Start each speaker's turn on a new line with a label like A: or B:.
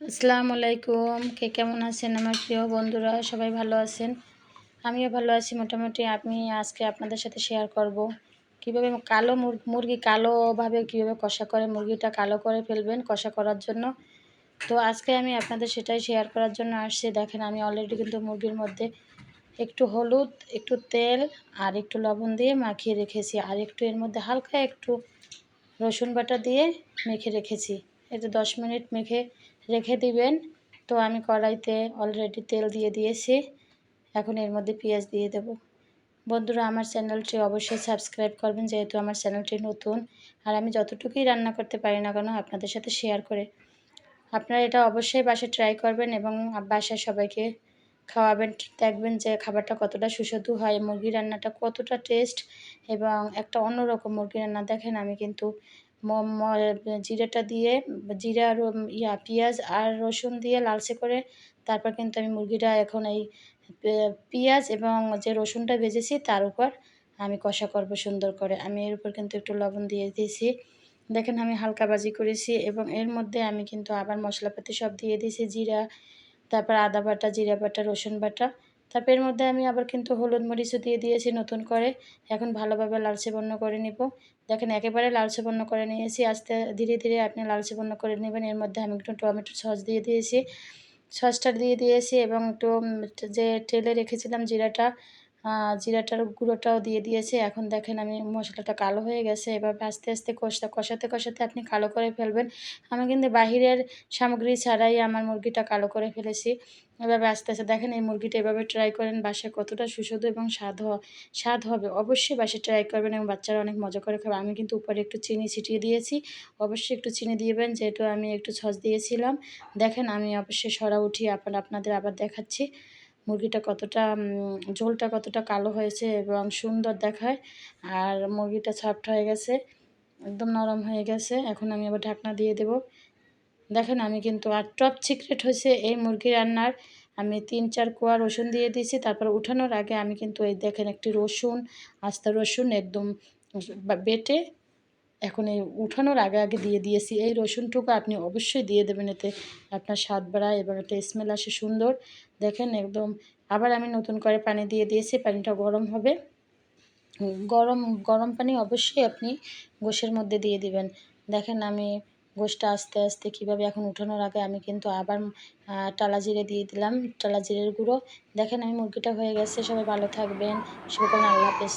A: আসসালামু আলাইকুম। কে কেমন আছেন আমার প্রিয় বন্ধুরা? সবাই ভালো আছেন? আমিও ভালো আছি মোটামুটি। আমি আজকে আপনাদের সাথে শেয়ার করব। কীভাবে কালো মুরগি কালোভাবে কীভাবে কষা করে, মুরগিটা কালো করে ফেলবেন কষা করার জন্য। তো আজকে আমি আপনাদের সেটাই শেয়ার করার জন্য আসছি। দেখেন, আমি অলরেডি কিন্তু মুরগির মধ্যে একটু হলুদ, একটু তেল আর একটু লবণ দিয়ে মাখিয়ে রেখেছি। আর একটু এর মধ্যে হালকা একটু রসুন বাটা দিয়ে মেখে রেখেছি। এটা দশ মিনিট মেখে রেখে দিবেন। তো আমি কড়াইতে অলরেডি তেল দিয়ে দিয়েছি। এখন এর মধ্যে পেঁয়াজ দিয়ে দেব। বন্ধুরা, আমার চ্যানেলটি অবশ্যই সাবস্ক্রাইব করবেন, যেহেতু আমার চ্যানেলটি নতুন। আর আমি যতটুকুই রান্না করতে পারি না কেন, আপনাদের সাথে শেয়ার করে। আপনারা এটা অবশ্যই বাসায় ট্রাই করবেন এবং বাসায় সবাইকে খাওয়াবেন। দেখবেন যে খাবারটা কতটা সুস্বাদু হয় মুরগি রান্নাটা কতটা টেস্ট এবং একটা অন্যরকম মুরগি রান্না। দেখেন, আমি কিন্তু জিরাটা দিয়ে, জিরা আর ইয়া, পেঁয়াজ আর রসুন দিয়ে লালচে করে তারপর কিন্তু আমি মুরগিটা এখন এই পেঁয়াজ এবং যে রসুনটা ভেজেছি তার উপর আমি কষা করব সুন্দর করে। আমি এর উপর কিন্তু একটু লবণ দিয়ে দিয়েছি। দেখেন আমি হালকা বাজি করেছি এবং এর মধ্যে আমি কিন্তু আবার মশলাপাতি সব দিয়ে দিয়েছি, জিরা, তারপর আদা বাটা, জিরা বাটা, রসুন বাটা। তারপর এর মধ্যে আমি আবার কিন্তু হলুদ মরিচও দিয়ে দিয়েছি নতুন করে। এখন ভালোভাবে লালচে বর্ণ করে নিব। দেখেন, একেবারে লালচে বর্ণ করে নিয়েছি। আস্তে ধীরে ধীরে আপনি লালচে বর্ণ করে নেবেন। এর মধ্যে আমি একটু টমেটো সস দিয়ে দিয়েছি। সসটা দিয়ে দিয়েছি এবং একটু যে টেলে রেখেছিলাম জিরাটা জিরাটার গুঁড়োটাও দিয়ে দিয়েছে। এখন দেখেন, আমি মশলাটা কালো হয়ে গেছে। এভাবে আস্তে আস্তে কষা কষাতে কষাতে আপনি কালো করে ফেলবেন। আমি কিন্তু বাহিরের সামগ্রী ছাড়াই আমার মুরগিটা কালো করে ফেলেছি। এভাবে আস্তে আস্তে দেখেন এই মুরগিটা এভাবে ট্রাই করেন, বাসায় কতটা সুস্বাদু এবং স্বাদ স্বাদ হবে। অবশ্যই বাসায় ট্রাই করবেন এবং বাচ্চারা অনেক মজা করে খাবে। আমি কিন্তু উপরে একটু চিনি ছিটিয়ে দিয়েছি। অবশ্যই একটু চিনি দিবেন, যেহেতু আমি একটু ছচ দিয়েছিলাম। দেখেন আমি অবশ্যই সরা উঠিয়ে আপনার আপনাদের আবার দেখাচ্ছি। মুরগিটা কতটা ঝোলটা কতটা কালো হয়েছে এবং সুন্দর দেখায়। আর মুরগিটা সফট হয়ে গেছে, একদম নরম হয়ে গেছে। এখন আমি আবার ঢাকনা দিয়ে দেব। দেখেন আমি কিন্তু আর টপ সিক্রেট হয়েছে এই মুরগি রান্নার। আমি তিন, চার কোয়া রসুন দিয়ে দিয়েছি, তারপর উঠানোর আগে আমি কিন্তু এই দেখেন একটি রসুন, আস্তা রসুন একদম বেটে এখন এই উঠানোর আগে আগে দিয়ে দিয়েছি। এই রসুনটুকু আপনি অবশ্যই দিয়ে দেবেন, এতে আপনার স্বাদ বাড়ায় এবং একটা স্মেল আসে সুন্দর। দেখেন একদম, আবার আমি নতুন করে পানি দিয়ে দিয়েছি, পানিটা গরম হবে। গরম গরম পানি অবশ্যই আপনি গোশের মধ্যে দিয়ে দিবেন। দেখেন আমি গোশটা আস্তে আস্তে কীভাবে এখন উঠানোর আগে আমি কিন্তু আবার টালা জিরে দিয়ে দিলাম। টালা জিরের গুঁড়ো। দেখেন আমি মুরগিটা হয়ে গেছে। সবাই ভালো থাকবেন। শুভকামনা। আল্লাহ হাফেজ।